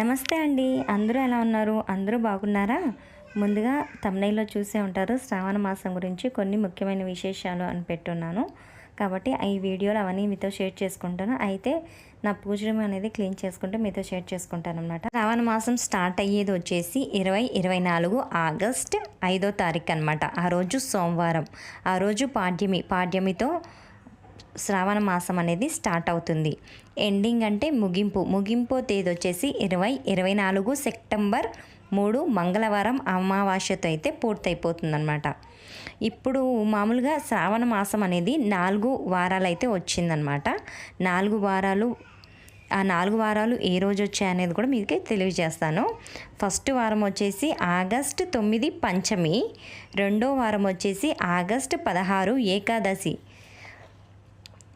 నమస్తే అండి. అందరూ ఎలా ఉన్నారు? అందరూ బాగున్నారా? ముందుగా తమిళలో చూసే ఉంటారు శ్రావణ మాసం గురించి కొన్ని ముఖ్యమైన విశేషాలు అని పెట్టున్నాను. కాబట్టి ఈ వీడియోలు అవన్నీ మీతో షేర్ చేసుకుంటాను. అయితే నా పూజరం అనేది క్లీన్ చేసుకుంటూ మీతో షేర్ చేసుకుంటాను అనమాట శ్రావణ మాసం స్టార్ట్ అయ్యేది వచ్చేసి ఇరవై ఇరవై నాలుగు ఆగస్ట్ ఐదో తారీఖు అనమాట ఆ రోజు సోమవారం. ఆ రోజు పాడ్యమి. పాడ్యమితో శ్రావణ మాసం అనేది స్టార్ట్ అవుతుంది. ఎండింగ్ అంటే ముగింపు. ముగింపు తేదీ వచ్చేసి ఇరవై ఇరవై నాలుగు సెప్టెంబర్ మూడు మంగళవారం అమావాస్యతో అయితే పూర్తయిపోతుందన్నమాట. ఇప్పుడు మామూలుగా శ్రావణ మాసం అనేది నాలుగు వారాలు అయితే వచ్చిందనమాట నాలుగు వారాలు ఆ నాలుగు వారాలు ఏ రోజు వచ్చాయనేది కూడా మీకు తెలియజేస్తాను. ఫస్ట్ వారం వచ్చేసి ఆగస్ట్ తొమ్మిది పంచమి. రెండో వారం వచ్చేసి ఆగస్ట్ పదహారు ఏకాదశి.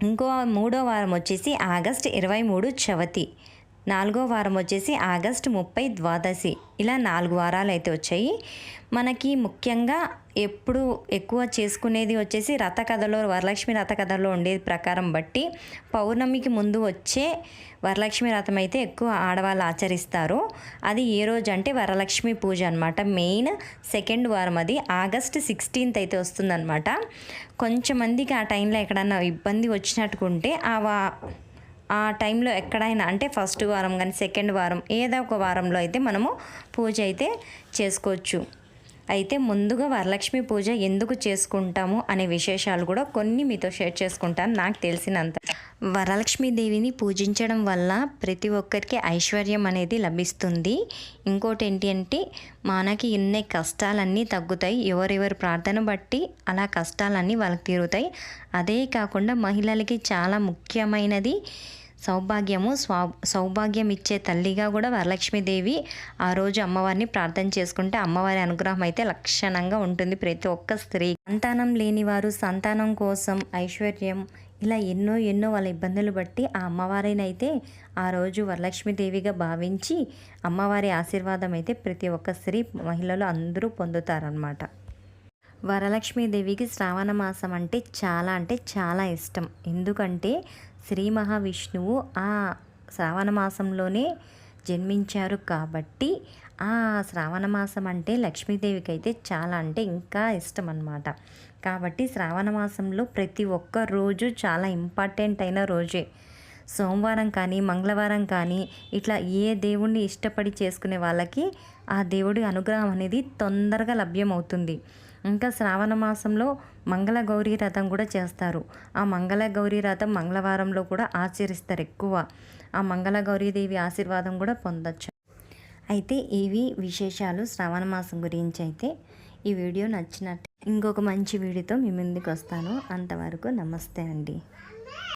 ఇంకో మూడో వారం వచ్చేసి ఆగస్ట్ ఇరవై మూడు చవతి. నాలుగో వారం వచ్చేసి ఆగస్ట్ ముప్పై ద్వాదశి. ఇలా నాలుగు వారాలు అయితే వచ్చాయి. మనకి ముఖ్యంగా ఎప్పుడు ఎక్కువ చేసుకునేది వచ్చేసి రథకథలో వరలక్ష్మి రథకథలో ఉండేది ప్రకారం బట్టి పౌర్ణమికి ముందు వచ్చే వరలక్ష్మి రథం అయితే ఎక్కువ ఆడవాళ్ళు ఆచరిస్తారు. అది ఏ రోజు అంటే వరలక్ష్మి పూజ అనమాట మెయిన్ సెకండ్ వారం అది. ఆగస్ట్ సిక్స్టీన్త్ అయితే వస్తుందన్నమాట. కొంచెం మందికి ఆ టైంలో ఎక్కడన్నా ఇబ్బంది వచ్చినట్టుకుంటే ఆ వా ఆ టైంలో ఎక్కడైనా అంటే ఫస్ట్ వారం కానీ సెకండ్ వారం ఏదో ఒక వారంలో అయితే మనము పూజ అయితే చేసుకోవచ్చు. అయితే ముందుగా వరలక్ష్మి పూజ ఎందుకు చేసుకుంటాము అనే విశేషాలు కూడా కొన్ని మీతో షేర్ చేసుకుంటాను. నాకు తెలిసినంత వరలక్ష్మీదేవిని పూజించడం వల్ల ప్రతి ఒక్కరికి ఐశ్వర్యం అనేది లభిస్తుంది. ఇంకోటి ఏంటి అంటే మనకి ఎన్ని కష్టాలన్నీ తగ్గుతాయి. ఎవరెవరి ప్రార్థన బట్టి అలా కష్టాలన్నీ వాళ్ళకి తీరుతాయి. అదే కాకుండా మహిళలకి చాలా ముఖ్యమైనది సౌభాగ్యము స్వా సౌభాగ్యం ఇచ్చే తల్లిగా కూడా వరలక్ష్మీదేవి ఆ రోజు అమ్మవారిని ప్రార్థన చేసుకుంటే అమ్మవారి అనుగ్రహం అయితే లక్షణంగా ఉంటుంది ప్రతి ఒక్క స్త్రీ. సంతానం లేని వారు సంతానం కోసం ఐశ్వర్యం ఇలా ఎన్నో ఎన్నో వాళ్ళ ఇబ్బందులు బట్టి ఆ అమ్మవారినైతే ఆ రోజు వరలక్ష్మీదేవిగా భావించి అమ్మవారి ఆశీర్వాదం అయితే ప్రతి ఒక్క స్త్రీ మహిళలు అందరూ పొందుతారనమాట వరలక్ష్మీదేవికి శ్రావణ మాసం అంటే చాలా అంటే చాలా ఇష్టం. ఎందుకంటే శ్రీ మహావిష్ణువు ఆ శ్రావణ మాసంలోనే జన్మించారు కాబట్టి ఆ శ్రావణ మాసం అంటే లక్ష్మీదేవికి అయితే చాలా అంటే ఇంకా ఇష్టం అన్నమాట కాబట్టి శ్రావణ మాసంలో ప్రతి ఒక్క రోజు చాలా ఇంపార్టెంట్ అయిన రోజే. సోమవారం కానీ మంగళవారం కానీ ఇట్లా ఏ దేవుణ్ణి ఇష్టపడి చేసుకునే వాళ్ళకి ఆ దేవుడి అనుగ్రహం అనేది తొందరగా లభ్యమవుతుంది. ఇంకా శ్రావణ మాసంలో మంగళ గౌరీ రథం కూడా చేస్తారు. ఆ మంగళ గౌరీ రథం మంగళవారంలో కూడా ఆచరిస్తారు ఎక్కువ. ఆ మంగళ గౌరీదేవి ఆశీర్వాదం కూడా పొందొచ్చు. అయితే ఇవి విశేషాలు శ్రావణ మాసం గురించి అయితే ఈ వీడియో నచ్చినట్టు ఇంకొక మంచి వీడియోతో మీ ముందుకు వస్తాను. అంతవరకు నమస్తే అండి.